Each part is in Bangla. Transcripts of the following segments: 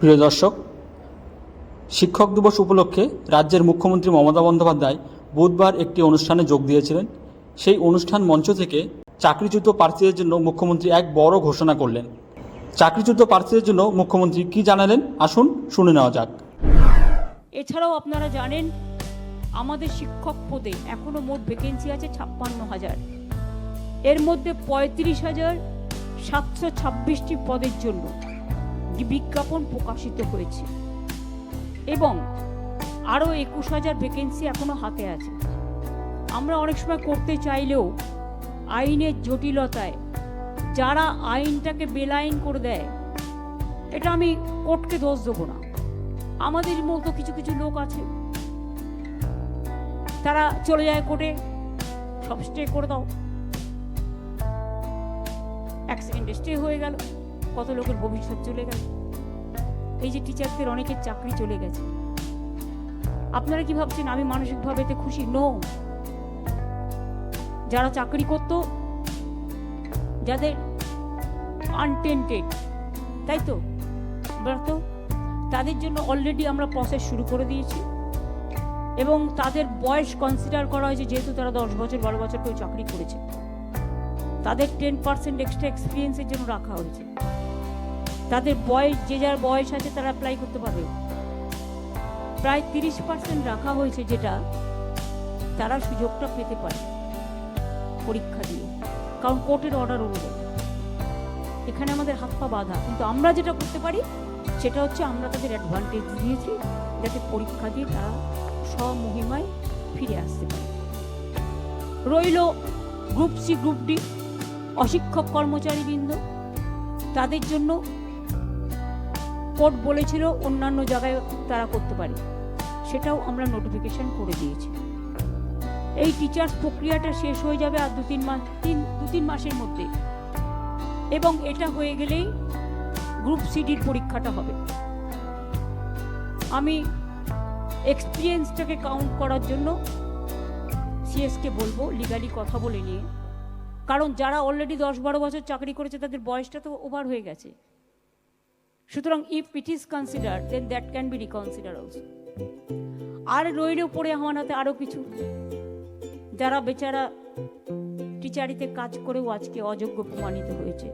প্রিয় দর্শক, শিক্ষক দিবস উপলক্ষে রাজ্যের মুখ্যমন্ত্রী মমতা বন্দ্যোপাধ্যায় বুধবার একটি অনুষ্ঠানে যোগ দিয়েছিলেন। সেই অনুষ্ঠান মঞ্চ থেকে চাকরিচ্যুত প্রার্থীদের জন্য মুখ্যমন্ত্রী এক বড় ঘোষণা করলেন। চাকরিচ্যুত প্রার্থীদের জন্য মুখ্যমন্ত্রী কি জানালেন? আসুন শুনে নেওয়া যাক। এছাড়াও আপনারা জানেন, আমাদের শিক্ষক পদে এখনও মোট ভ্যাকেন্সি আছে ছাপ্পান্ন হাজার। এর মধ্যে পঁয়ত্রিশ হাজার সাতশো ছাব্বিশটি পদের জন্য বিজ্ঞাপন প্রকাশিত হয়েছে। এবং আরও একুশ হাজার ভ্যাকেন্সি এখনও হাতে আছে। আমরা অনেক সময় করতে চাইলেও আইনের জটিলতায় যারা আইনটাকে বেলাইন করে দেয়, এটা আমি কোর্টকে দোষ দেবো না। আমাদের মতো কিছু কিছু লোক আছে, তারা চলে যায় কোর্টে, সব স্টে করে দাও। এক সেকেন্ডে স্টে হয়ে গেল। কত লোকের ভবিষ্যৎ চলে গেল? এই যে টিচারদের অনেকের চাকরি চলে গেছে। আপনারা কি ভাবছেন আমি মানসিকভাবে এতে খুশি? নো যারা চাকরি করত, যাদের আনটেন্টেড তাই তো? তো তাদের জন্য অলরেডি আমরা প্রসেস শুরু করে দিয়েছি। এবং তাদের বয়স কনসিডার করা হয়েছে, যেহেতু তারা দশ বছর, বারো বছর কেউ চাকরি করেছে। তাদের টেন পার্সেন্ট এক্সট্রা এক্সপিরিয়েন্সের জন্য রাখা হয়েছে। তাদের বয়স, যে যার বয়স আছে তারা অ্যাপ্লাই করতে পারবে। প্রায় তিরিশ পার্সেন্ট রাখা হয়েছে যেটা তারা সুযোগটা পেতে পারে পরীক্ষা দিয়ে। কারণ কোর্টের অর্ডার অনুযায়ী। এখানে আমাদের হাত পা বাঁধা। কিন্তু আমরা যেটা করতে পারি, সেটা হচ্ছে আমরা তাদের অ্যাডভান্টেজ দিয়েছি যাতে পরীক্ষা দিয়ে তারা স্বমহিমায় ফিরে আসতে পারে। রইল গ্রুপ সি গ্রুপ ডি অশিক্ষক কর্মচারীবৃন্দ। তাদের জন্য কোর্ট বলেছিল অন্যান্য জায়গায় তারা করতে পারে। সেটাও আমরা নোটিফিকেশন করে দিয়েছি। এই টিচার্স প্রক্রিয়াটা শেষ হয়ে যাবে আর দু তিন মাস, তিন দু তিন মাসের মধ্যে। এবং এটা হয়ে গেলেই গ্রুপ সিডির পরীক্ষাটা হবে। আমি এক্সপিরিয়েন্সটাকে কাউন্ট করার জন্য সিএসকে বলব লিগালি কথা বলে নিয়ে। কারণ যারা অলরেডি দশ বারো বছর চাকরি করেছে, তাদের বয়সটা তো ওভার হয়ে গেছে। সুতরাং if it is consider then that can be reconsider also আর রইল পড়ে আমার হাতে আরও কিছু। যারা বেচারা টিচারিতে কাজ করেও আজকে অযোগ্য প্রমাণিত হয়েছে,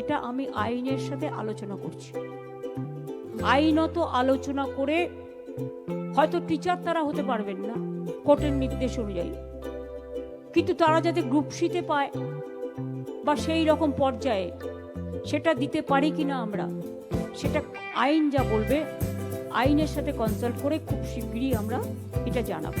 এটা আমি আইনের সাথে আলোচনা করছি। আইনত আলোচনা করে হয়তো টিচার তারা হতে পারবেন না কোর্টের নির্দেশ অনুযায়ী। কিন্তু তারা যাতে গ্রুপ সিতে পায় বা সেই রকম পর্যায়ে সেটা দিতে পারি কিনা আমরা সেটা আইন যা বলবে আইনের সাথে কনসাল্ট করে খুব শীঘ্রই আমরা এটা জানাব।